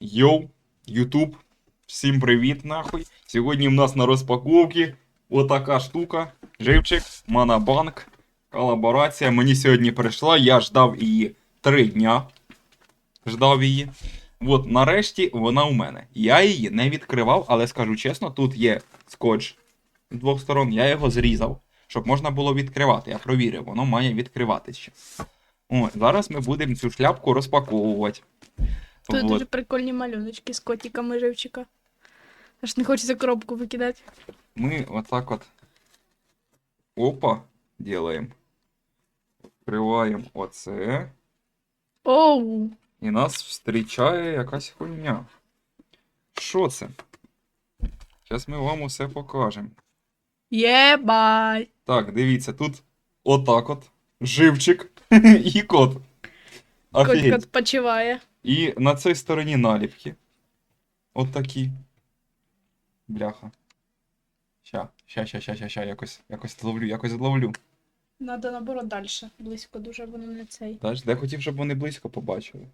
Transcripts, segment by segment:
Йоу, Ютуб, всім привіт, нахуй. Сьогодні в нас на розпаковці отака штука. Живчик, Монобанк, колаборація. Мені сьогодні прийшла, я ждав її три дня. Ждав її. От, нарешті вона у мене. Я її не відкривав, але скажу чесно, тут є скотч з двох сторон, я його зрізав, щоб можна було відкривати. Я провірив, воно має відкриватися. Зараз ми будемо цю шляпку розпаковувати. Тут От. дуже прикольні малюночки з котиками живчика. Аж не хочеться коробку викидати. мы вот так вот опа делаем. Відкриваємо оце. Оу! І нас зустрічає якась хуйня. Що це? Зараз ми вам усе покажемо. Єбай! Так, дивіться, тут отак от. Живчик і кот. Котик Офігеть. відпочиває. І на цій стороні наліпки. От такі. Бляха. Ща, ща, ща, ща, ща, ща, якось, якось зловлю, якось зловлю. Надо наоборот далі. Близько дуже воно не цей. Знаєш, я хотів, щоб вони близько побачили.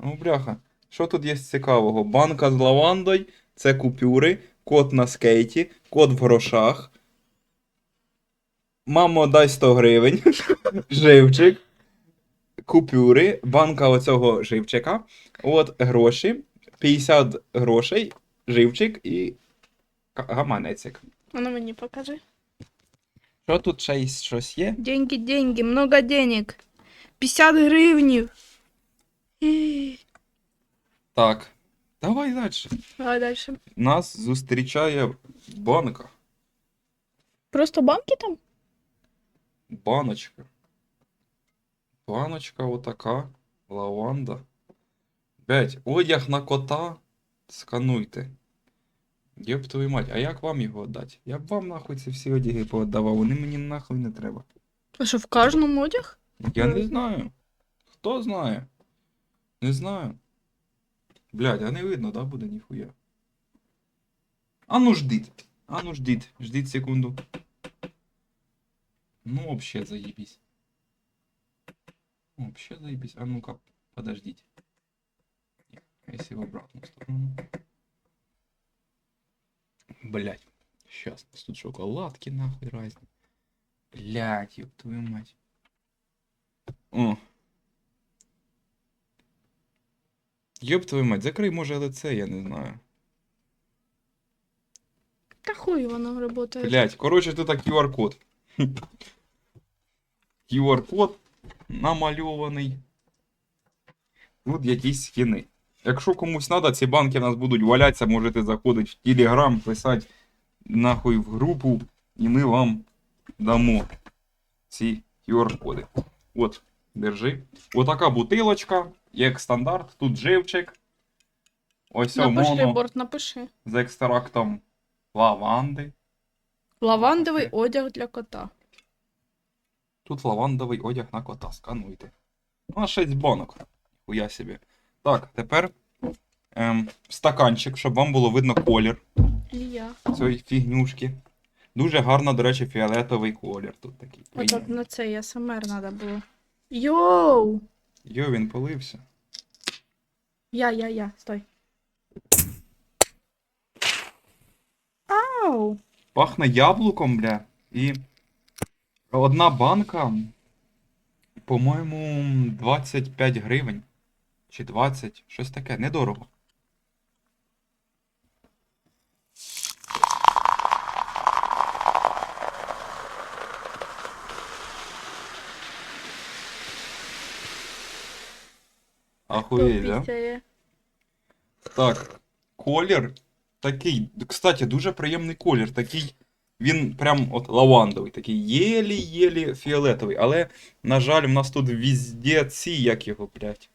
Ну, бляха. Що тут є цікавого? Банка з лавандою, це купюри, кот на скейті, кот в грошах. Мамо, дай 100 гривень. Живчик. Купюри, банка оцього живчика. От гроші. 50 грошей, живчик і ка- гаманецик. Воно мені покажи. Що тут ще й щось є? Деньги, деньги, много денег. 50 гривнів. Так. Давай далі. Давай далі. Нас зустрічає банка. Просто банки там? Баночка. Баночка отака. Лаванда. Блять, одяг на кота. Скануйте. Єб твою мать, а як вам його віддати? Я б вам нахуй ці всі одяги пооддавав, вони мені нахуй не треба. А що в кожному одяг? Я не знаю. Хто знає? Не знаю. Блядь, а не видно, да, буде ніхуя. А ну ждіть. А ну ждіть. Ждіть секунду. Ну, вообще заебись. Вообще заебись. А ну-ка, подождите. Если в обратную сторону. Блять. Сейчас. Тут шоколадки нахуй разные. Блять, ёб твою мать. О. Ёб твою мать, закрий може лице, я не знаю. Та хуй воно працює. Блять, коротше, тут QR-код. QR-код намальований. Тут якісь скини. Якщо комусь треба, ці банки в нас будуть валятися, можете заходити в Telegram, писати нахуй в групу, і ми вам дамо ці QR-коди. От, держи. Отака бутилочка, як стандарт, тут живчик. Ось Напиши, моно борт, напиши. з екстрактом лаванди. Лавандовий одяг для кота. Тут лавандовий одяг на кота. Скануйте. Ну, а 6 банок. Хуя собі. Так, тепер ем, стаканчик, щоб вам було видно колір цієї фігнюшки. Дуже гарно, до речі, фіолетовий колір тут такий. Отак приємний. на цей СМР треба було. Йоу! Йо, він полився. Я, я, я, стой. Ау! Пахне яблуком, бля. І одна банка, по-моєму, 25 гривень. Чи 20, щось таке, недорого. Охуєть, да? Так, колір такий. Кстати, дуже приємний колір. Такий. Він прям от лавандовий, такий єлі-єлі фіолетовий. Але, на жаль, в нас тут везде ці, як його, блядь.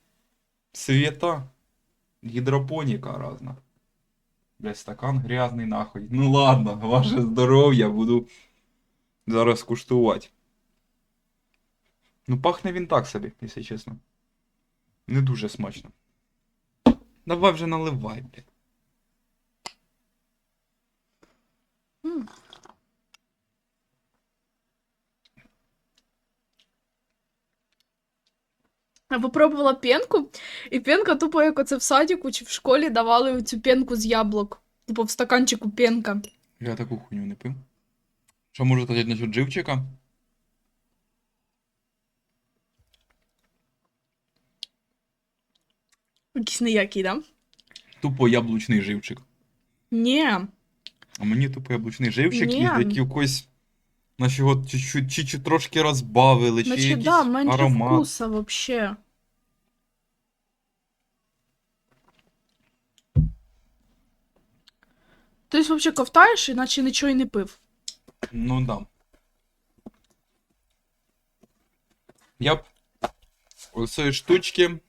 Цвіта. Гідропоніка разна. Блядь, стакан грязний нахуй. Ну ладно, ваше здоров'я буду зараз куштувати. Ну, пахне він так собі, якщо чесно. Не дуже смачно. Давай вже наливай, блядь. М. Я попробувала пенку, і пенка тупо як оце в садіку чи в школі давали цю пенку з яблук. Типу в стаканчику пенка. Я таку хуйню не пив. Що можу сказати насчет живчика? Якийсь ніякий, да? Тупо яблучний живчик. Ні. А мені тупо яблучний живчик, Ні. і якийсь. Наче його чуть-чуть, чи, чи трошки розбавили, чи Значить, якийсь да, менше аромат. вкуса вообще. Ти ж вообще ковтаєш, іначе нічого й не пив. Ну да. Я б оцієї штучки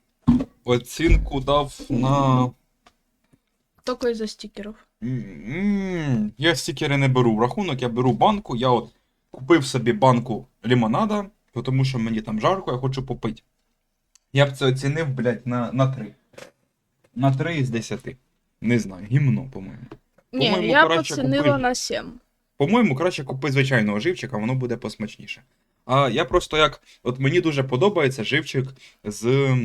оцінку дав на. Тільки із-за стікерів. М, Я стікери не беру в рахунок, я беру банку. Я от купив собі банку лимонада, тому що мені там жарко, я хочу попити. Я б це оцінив, блядь, на, на 3. На 3 із 10. Не знаю, гімно, по-моєму. Ні, По-моєму, я коротше, поцінила купив. на 7. По-моєму, краще купи звичайного живчика, воно буде посмачніше. А я просто як. От мені дуже подобається живчик з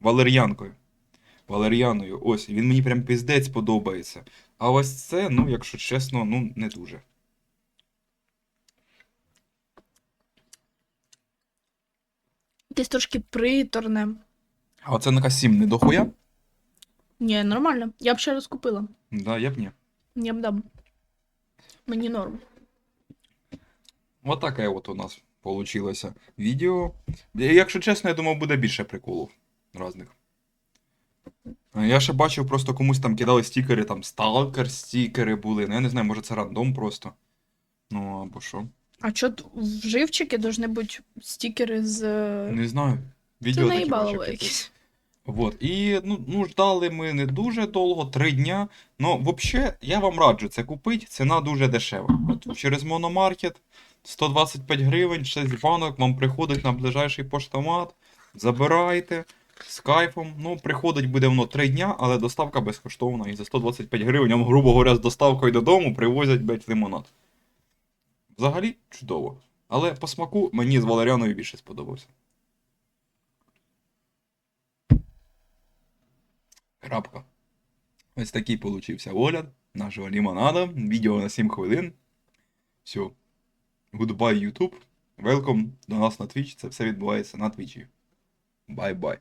валер'янкою. Валер'яною. Ось, він мені прям піздець подобається. А ось це, ну, якщо чесно, ну, не дуже. Якесь трошки приторне. А оце на касім не дохуя? Ні, нормально. Я б ще раз купила. Да, я б ні. Я б дам. Мені норм. От таке от у нас получилося відео. Якщо чесно, я думав, буде більше приколів різних. Я ще бачив, просто комусь там кидали стікери, там сталкер стікери були. Ну, я не знаю, може це рандом просто. Ну, або що. А чо т- в живчике должны бути стікери з. е, Не знаю. Це Відео таке наїбалово бачив, якесь. Вот. І ну, ну, ждали ми не дуже довго, три дня. Ну, взагалі, я вам раджу це купити, ціна дуже дешева. От через мономаркет 125 гривень, 6 банок, вам приходить на ближайший поштомат, забирайте з кайфом. Ну, приходить буде воно 3 дня, але доставка безкоштовна. І за 125 гривень, вам, грубо говоря, з доставкою додому привозять блядь, лимонад. Взагалі чудово. Але по смаку мені з валеріаною більше сподобався. Крапка. Ось такий получився огляд нашого лімонада. Відео на 7 хвилин. Все. Goodbye, YouTube. Welcome до нас на Twitch. Це все відбувається на Twitch. Бай-бай.